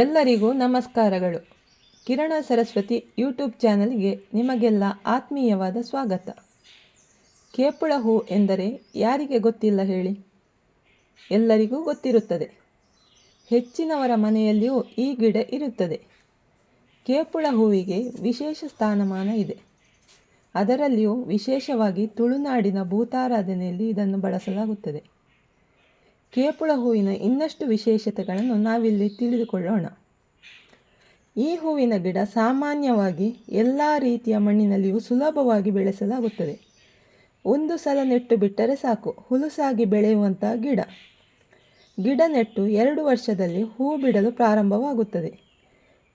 ಎಲ್ಲರಿಗೂ ನಮಸ್ಕಾರಗಳು. ಕಿರಣ ಸರಸ್ವತಿ ಯೂಟ್ಯೂಬ್ ಚಾನಲ್ಗೆ ನಿಮಗೆಲ್ಲ ಆತ್ಮೀಯವಾದ ಸ್ವಾಗತ. ಕೇಪುಳ ಹೂ ಎಂದರೆ ಯಾರಿಗೆ ಗೊತ್ತಿಲ್ಲ ಹೇಳಿ? ಎಲ್ಲರಿಗೂ ಗೊತ್ತಿರುತ್ತದೆ. ಹೆಚ್ಚಿನವರ ಮನೆಯಲ್ಲಿಯೂ ಈ ಗಿಡ ಇರುತ್ತದೆ. ಕೇಪುಳ ಹೂವಿಗೆ ವಿಶೇಷ ಸ್ಥಾನಮಾನ ಇದೆ. ಅದರಲ್ಲಿಯೂ ವಿಶೇಷವಾಗಿ ತುಳುನಾಡಿನ ಭೂತಾರಾಧನೆಯಲ್ಲಿ ಇದನ್ನು ಬಳಸಲಾಗುತ್ತದೆ. ಕೇಪುಳ ಹೂವಿನ ಇನ್ನಷ್ಟು ವಿಶೇಷತೆಗಳನ್ನು ನಾವಿಲ್ಲಿ ತಿಳಿದುಕೊಳ್ಳೋಣ. ಈ ಹೂವಿನ ಗಿಡ ಸಾಮಾನ್ಯವಾಗಿ ಎಲ್ಲ ರೀತಿಯ ಮಣ್ಣಿನಲ್ಲಿಯೂ ಸುಲಭವಾಗಿ ಬೆಳೆಸಲಾಗುತ್ತದೆ. ಒಂದು ಸಲ ನೆಟ್ಟು ಬಿಟ್ಟರೆ ಸಾಕು, ಹುಲುಸಾಗಿ ಬೆಳೆಯುವಂಥ ಗಿಡ. ಗಿಡ ನೆಟ್ಟು ಎರಡು ವರ್ಷದಲ್ಲಿ ಹೂ ಬಿಡಲು ಪ್ರಾರಂಭವಾಗುತ್ತದೆ.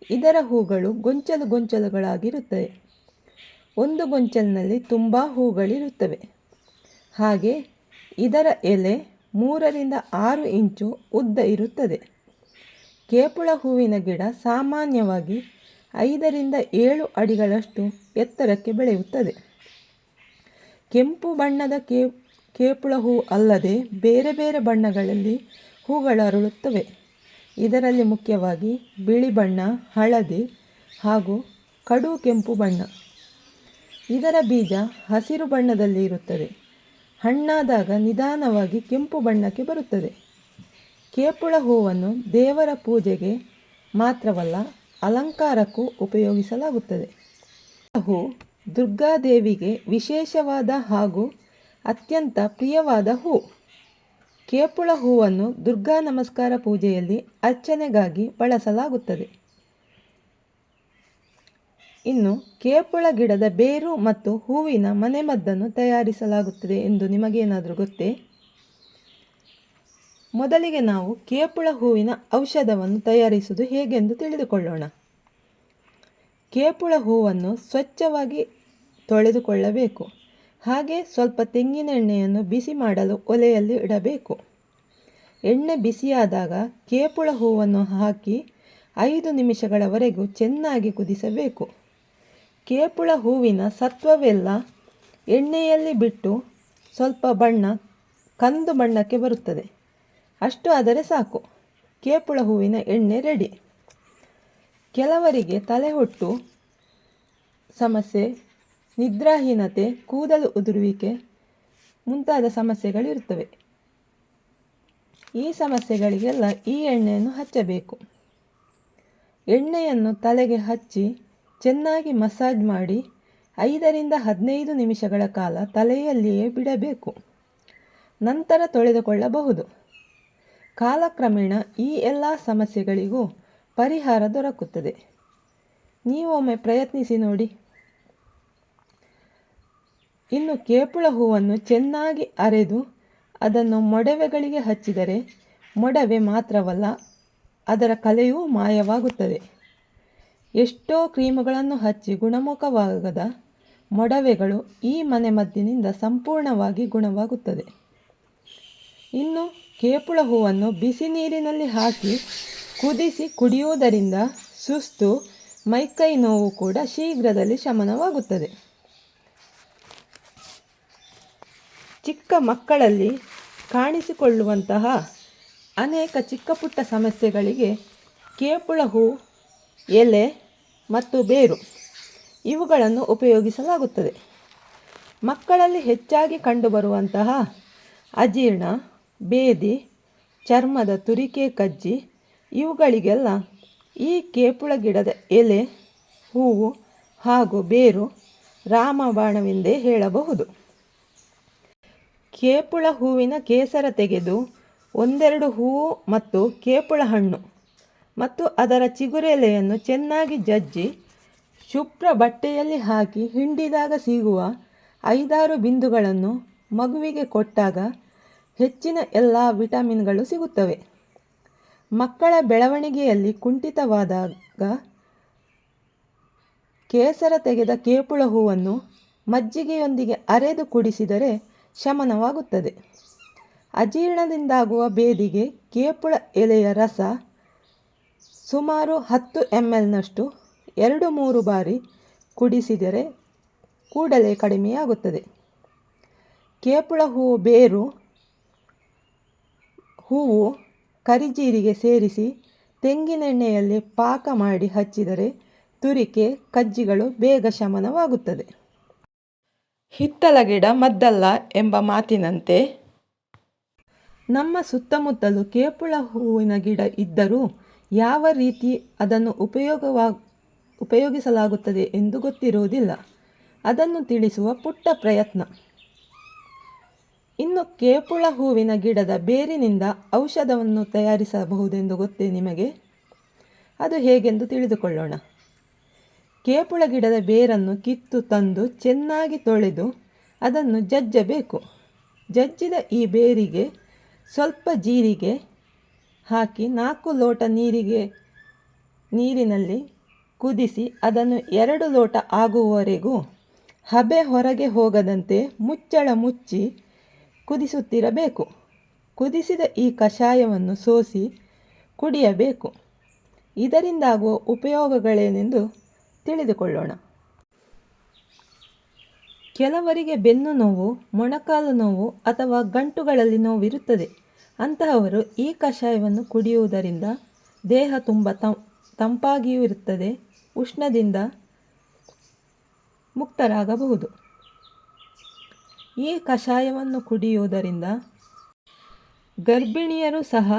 ಇದರ ಹೂಗಳು ಗೊಂಚಲು ಗೊಂಚಲುಗಳಾಗಿರುತ್ತವೆ. ಒಂದು ಗೊಂಚಲಿನಲ್ಲಿ ತುಂಬ ಹೂಗಳಿರುತ್ತವೆ. ಹಾಗೆ ಇದರ ಎಲೆ ಮೂರರಿಂದ ಆರು ಇಂಚು ಉದ್ದ ಇರುತ್ತದೆ. ಕೇಪುಳ ಹೂವಿನ ಗಿಡ ಸಾಮಾನ್ಯವಾಗಿ ಐದರಿಂದ ಏಳು ಅಡಿಗಳಷ್ಟು ಎತ್ತರಕ್ಕೆ ಬೆಳೆಯುತ್ತದೆ. ಕೆಂಪು ಬಣ್ಣದ ಕೇ, ಕೇಪುಳ ಹೂ ಅಲ್ಲದೆ ಬೇರೆ ಬೇರೆ ಬಣ್ಣಗಳಲ್ಲಿ ಹೂಗಳು ಅರಳುತ್ತವೆ. ಇದರಲ್ಲಿ ಮುಖ್ಯವಾಗಿ ಬಿಳಿ ಬಣ್ಣ, ಹಳದಿ ಹಾಗೂ ಕಡು ಕೆಂಪು ಬಣ್ಣ. ಇದರ ಬೀಜ ಹಸಿರು ಬಣ್ಣದಲ್ಲಿ ಇರುತ್ತದೆ. ಹಣ್ಣಾದಾಗ ನಿಧಾನವಾಗಿ ಕೆಂಪು ಬಣ್ಣಕ್ಕೆ ಬರುತ್ತದೆ. ಕೇಪುಳ ಹೂವನ್ನು ದೇವರ ಪೂಜೆಗೆ ಮಾತ್ರವಲ್ಲ ಅಲಂಕಾರಕ್ಕೂ ಉಪಯೋಗಿಸಲಾಗುತ್ತದೆ. ಹೂ ದುರ್ಗಾದೇವಿಗೆ ವಿಶೇಷವಾದ ಹಾಗೂ ಅತ್ಯಂತ ಪ್ರಿಯವಾದ ಹೂ. ಕೇಪುಳ ಹೂವನ್ನು ದುರ್ಗಾ ನಮಸ್ಕಾರ ಪೂಜೆಯಲ್ಲಿ ಅರ್ಚನೆಗಾಗಿ ಬಳಸಲಾಗುತ್ತದೆ. ಇನ್ನು ಕೇಪುಳ ಗಿಡದ ಬೇರು ಮತ್ತು ಹೂವಿನ ಮನೆಮದ್ದನ್ನು ತಯಾರಿಸಲಾಗುತ್ತದೆ ಎಂದು ನಿಮಗೇನಾದರೂ ಗೊತ್ತೇ? ಮೊದಲಿಗೆ ನಾವು ಕೇಪುಳ ಹೂವಿನ ಔಷಧವನ್ನು ತಯಾರಿಸುವುದು ಹೇಗೆಂದು ತಿಳಿದುಕೊಳ್ಳೋಣ. ಕೇಪುಳ ಹೂವನ್ನು ಸ್ವಚ್ಛವಾಗಿ ತೊಳೆದುಕೊಳ್ಳಬೇಕು. ಹಾಗೆ ಸ್ವಲ್ಪ ತೆಂಗಿನ ಎಣ್ಣೆಯನ್ನು ಬಿಸಿ ಮಾಡಲು ಒಲೆಯಲ್ಲಿ ಇಡಬೇಕು. ಎಣ್ಣೆ ಬಿಸಿಯಾದಾಗ ಕೇಪುಳ ಹೂವನ್ನು ಹಾಕಿ ಐದು ನಿಮಿಷಗಳವರೆಗೂ ಚೆನ್ನಾಗಿ ಕುದಿಸಬೇಕು. ಕೇಪುಳ ಹೂವಿನ ಸತ್ವವೆಲ್ಲ ಎಣ್ಣೆಯಲ್ಲಿ ಬಿಟ್ಟು ಸ್ವಲ್ಪ ಬಣ್ಣ, ಕಂದು ಬಣ್ಣಕ್ಕೆ ಬರುತ್ತದೆ. ಅಷ್ಟು ಆದರೆ ಸಾಕು. ಕೇಪುಳ ಹೂವಿನ ಎಣ್ಣೆ ರೆಡಿ. ಕೆಲವರಿಗೆ ತಲೆಹೊಟ್ಟು, ಸಮಸ್ಯೆ, ನಿದ್ರಾಹೀನತೆ, ಕೂದಲು ಉದುರುವಿಕೆ ಮುಂತಾದ ಸಮಸ್ಯೆಗಳಿರುತ್ತವೆ. ಈ ಸಮಸ್ಯೆಗಳಿಗೆಲ್ಲ ಈ ಎಣ್ಣೆಯನ್ನು ಹಚ್ಚಬೇಕು. ಎಣ್ಣೆಯನ್ನು ತಲೆಗೆ ಹಚ್ಚಿ ಚೆನ್ನಾಗಿ ಮಸಾಜ್ ಮಾಡಿ ಐದರಿಂದ ಹದಿನೈದು ನಿಮಿಷಗಳ ಕಾಲ ತಲೆಯಲ್ಲಿಯೇ ಬಿಡಬೇಕು. ನಂತರ ತೊಳೆದುಕೊಳ್ಳಬಹುದು. ಕಾಲಕ್ರಮೇಣ ಈ ಎಲ್ಲ ಸಮಸ್ಯೆಗಳಿಗೂ ಪರಿಹಾರ ದೊರಕುತ್ತದೆ. ನೀವೊಮ್ಮೆ ಪ್ರಯತ್ನಿಸಿ ನೋಡಿ. ಇನ್ನು ಕೇಪುಳ ಹೂವನ್ನು ಚೆನ್ನಾಗಿ ಅರೆದು ಅದನ್ನು ಮೊಡವೆಗಳಿಗೆ ಹಚ್ಚಿದರೆ ಮೊಡವೆ ಮಾತ್ರವಲ್ಲ, ಅದರ ಕಲೆಯೂ ಮಾಯವಾಗುತ್ತದೆ. ಎಷ್ಟೋ ಕ್ರೀಮುಗಳನ್ನು ಹಚ್ಚಿ ಗುಣಮುಖವಾಗದ ಮೊಡವೆಗಳು ಈ ಮನೆಮದ್ದಿನಿಂದ ಸಂಪೂರ್ಣವಾಗಿ ಗುಣವಾಗುತ್ತದೆ. ಇನ್ನು ಕೇಪುಳ ಹೂವನ್ನು ಬಿಸಿ ನೀರಿನಲ್ಲಿ ಹಾಕಿ ಕುದಿಸಿ ಕುಡಿಯುವುದರಿಂದ ಸುಸ್ತು, ಮೈಕೈ ನೋವು ಕೂಡ ಶೀಘ್ರದಲ್ಲಿ ಶಮನವಾಗುತ್ತದೆ. ಚಿಕ್ಕ ಮಕ್ಕಳಲ್ಲಿ ಕಾಣಿಸಿಕೊಳ್ಳುವಂತಹ ಅನೇಕ ಚಿಕ್ಕ ಪುಟ್ಟ ಸಮಸ್ಯೆಗಳಿಗೆ ಕೇಪುಳ ಹೂ ಎಲೆ ಮತ್ತು ಬೇರು. ಇವುಗಳನ್ನು ಉಪಯೋಗಿಸಲಾಗುತ್ತದೆ. ಮಕ್ಕಳಲ್ಲಿ ಹೆಚ್ಚಾಗಿ ಕಂಡುಬರುವಂತಹ ಅಜೀರ್ಣ, ಬೇದಿ, ಚರ್ಮದ ತುರಿಕೆ, ಕಜ್ಜಿ ಇವುಗಳಿಗೆಲ್ಲ ಈ ಕೇಪುಳ ಗಿಡದ ಎಲೆ, ಹೂವು ಹಾಗೂ ಬೇರು ರಾಮಬಾಣವೆಂದೇ ಹೇಳಬಹುದು. ಕೇಪುಳ ಹೂವಿನ ಕೇಸರ ತೆಗೆದು ಒಂದೆರಡು ಹೂವು ಮತ್ತು ಕೇಪುಳ ಹಣ್ಣು ಮತ್ತು ಅದರ ಚಿಗುರೆಲೆಯನ್ನು ಚೆನ್ನಾಗಿ ಜಜ್ಜಿ ಶುಭ್ರ ಬಟ್ಟೆಯಲ್ಲಿ ಹಾಕಿ ಹಿಂಡಿದಾಗ ಸಿಗುವ ಐದಾರು ಬಿಂದುಗಳನ್ನು ಮಗುವಿಗೆ ಕೊಟ್ಟಾಗ ಹೆಚ್ಚಿನ ಎಲ್ಲ ವಿಟಮಿನ್ಗಳು ಸಿಗುತ್ತವೆ. ಮಕ್ಕಳ ಬೆಳವಣಿಗೆಯಲ್ಲಿ ಕುಂಠಿತವಾದಾಗ ಕೇಸರ ತೆಗೆದ ಕೇಪುಳ ಹೂವನ್ನು ಮಜ್ಜಿಗೆಯೊಂದಿಗೆ ಅರೆದು ಕುಡಿಸಿದರೆ ಶಮನವಾಗುತ್ತದೆ. ಅಜೀರ್ಣದಿಂದಾಗುವ ಬೇದಿಗೆ ಕೇಪುಳ ಎಲೆಯ ರಸ ಸುಮಾರು ಹತ್ತು ಎಂ ಎಲ್ನಷ್ಟು ಎರಡು ಮೂರು ಬಾರಿ ಕುಡಿಸಿದರೆ ಕೂಡಲೇ ಕಡಿಮೆಯಾಗುತ್ತದೆ. ಕೇಪುಳ ಹೂವು ಬೇರು ಹೂವು ಕರಿಜೀರಿಗೆ ಸೇರಿಸಿ ತೆಂಗಿನೆಣ್ಣೆಯಲ್ಲಿ ಪಾಕ ಮಾಡಿ ಹಚ್ಚಿದರೆ ತುರಿಕೆ, ಕಜ್ಜಿಗಳು ಬೇಗ ಶಮನವಾಗುತ್ತದೆ. ಹಿತ್ತಲ ಗಿಡ ಮದ್ದಲ್ಲ ಎಂಬ ಮಾತಿನಂತೆ ನಮ್ಮ ಸುತ್ತಮುತ್ತಲು ಕೇಪುಳ ಹೂವಿನ ಗಿಡ ಇದ್ದರೂ ಯಾವ ರೀತಿ ಅದನ್ನು ಉಪಯೋಗವಾ, ಉಪಯೋಗಿಸಲಾಗುತ್ತದೆ ಎಂದು ಗೊತ್ತಿರುವುದಿಲ್ಲ. ಅದನ್ನು ತಿಳಿಸುವ ಪುಟ್ಟ ಪ್ರಯತ್ನ. ಇನ್ನು ಕೇಪುಳ ಹೂವಿನ ಗಿಡದ ಬೇರಿನಿಂದ ಔಷಧವನ್ನು ತಯಾರಿಸಬಹುದೆಂದು ಗೊತ್ತೇ ನಿಮಗೆ? ಅದು ಹೇಗೆಂದು ತಿಳಿದುಕೊಳ್ಳೋಣ. ಕೇಪುಳ ಗಿಡದ ಬೇರನ್ನು ಕಿತ್ತು ತಂದು ಚೆನ್ನಾಗಿ ತೊಳೆದು ಅದನ್ನು ಜಜ್ಜಬೇಕು. ಜಜ್ಜಿದ ಈ ಬೇರಿಗೆ ಸ್ವಲ್ಪ ಜೀರಿಗೆ ಹಾಕಿ ನಾಲ್ಕು ಲೋಟ ನೀರಿಗೆ, ನೀರಿನಲ್ಲಿ ಕುದಿಸಿ ಅದನ್ನು ಎರಡು ಲೋಟ ಆಗುವವರೆಗೂ ಹಬೆ ಹೊರಗೆ ಹೋಗದಂತೆ ಮುಚ್ಚಳ ಮುಚ್ಚಿ ಕುದಿಸುತ್ತಿರಬೇಕು. ಕುದಿಸಿದ ಈ ಕಷಾಯವನ್ನು ಸೋಸಿ ಕುಡಿಯಬೇಕು. ಇದರಿಂದಾಗುವ ಉಪಯೋಗಗಳೇನೆಂದು ತಿಳಿದುಕೊಳ್ಳೋಣ. ಕೆಲವರಿಗೆ ಬೆನ್ನು ನೋವು, ಮೊಣಕಾಲು ನೋವು ಅಥವಾ ಗಂಟುಗಳಲ್ಲಿ ನೋವಿರುತ್ತದೆ. ಅಂತಹವರು ಈ ಕಷಾಯವನ್ನು ಕುಡಿಯುವುದರಿಂದ ದೇಹ ತುಂಬ ತಂಪಾಗಿಯೂ ಇರುತ್ತದೆ, ಉಷ್ಣದಿಂದ ಮುಕ್ತರಾಗಬಹುದು. ಈ ಕಷಾಯವನ್ನು ಕುಡಿಯುವುದರಿಂದ ಗರ್ಭಿಣಿಯರು ಸಹ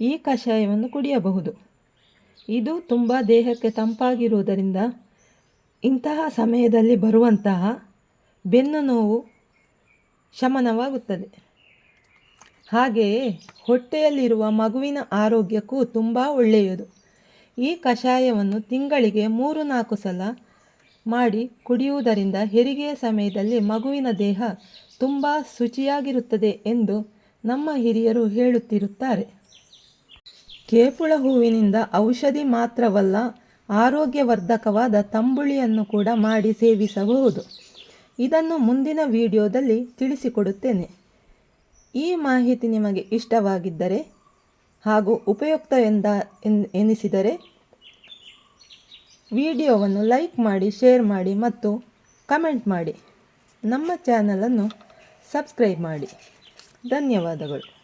ಈ ಕಷಾಯವನ್ನು ಕುಡಿಯಬಹುದು. ಇದು ತುಂಬ ದೇಹಕ್ಕೆ ತಂಪಾಗಿರುವುದರಿಂದ ಇಂತಹ ಸಮಯದಲ್ಲಿ ಬರುವಂತಹ ಬೆನ್ನು ನೋವು ಶಮನವಾಗುತ್ತದೆ. ಹಾಗೆಯೇ ಹೊಟ್ಟೆಯಲ್ಲಿರುವ ಮಗುವಿನ ಆರೋಗ್ಯಕ್ಕೂ ತುಂಬ ಒಳ್ಳೆಯದು. ಈ ಕಷಾಯವನ್ನು ತಿಂಗಳಿಗೆ ಮೂರು ನಾಲ್ಕು ಸಲ ಮಾಡಿ ಕುಡಿಯುವುದರಿಂದ ಹೆರಿಗೆಯ ಸಮಯದಲ್ಲಿ ಮಗುವಿನ ದೇಹ ತುಂಬ ಶುಚಿಯಾಗಿರುತ್ತದೆ ಎಂದು ನಮ್ಮ ಹಿರಿಯರು ಹೇಳುತ್ತಿರುತ್ತಾರೆ. ಕೇಪುಳ ಹೂವಿನಿಂದ ಔಷಧಿ ಮಾತ್ರವಲ್ಲ, ಆರೋಗ್ಯವರ್ಧಕವಾದ ತಂಬುಳಿಯನ್ನು ಕೂಡ ಮಾಡಿ ಸೇವಿಸಬಹುದು. ಇದನ್ನು ಮುಂದಿನ ವಿಡಿಯೋದಲ್ಲಿ ತಿಳಿಸಿಕೊಡುತ್ತೇನೆ. ಈ ಮಾಹಿತಿ ನಿಮಗೆ ಇಷ್ಟವಾಗಿದ್ದರೆ ಹಾಗೂ ಉಪಯುಕ್ತ ಎಂದ ಎನ್- ಎನಿಸಿದರೆ ವಿಡಿಯೋವನ್ನು ಲೈಕ್ ಮಾಡಿ, ಶೇರ್ ಮಾಡಿ ಮತ್ತು ಕಮೆಂಟ್ ಮಾಡಿ. ನಮ್ಮ ಚಾನಲನ್ನು ಸಬ್ಸ್ಕ್ರೈಬ್ ಮಾಡಿ. ಧನ್ಯವಾದಗಳು.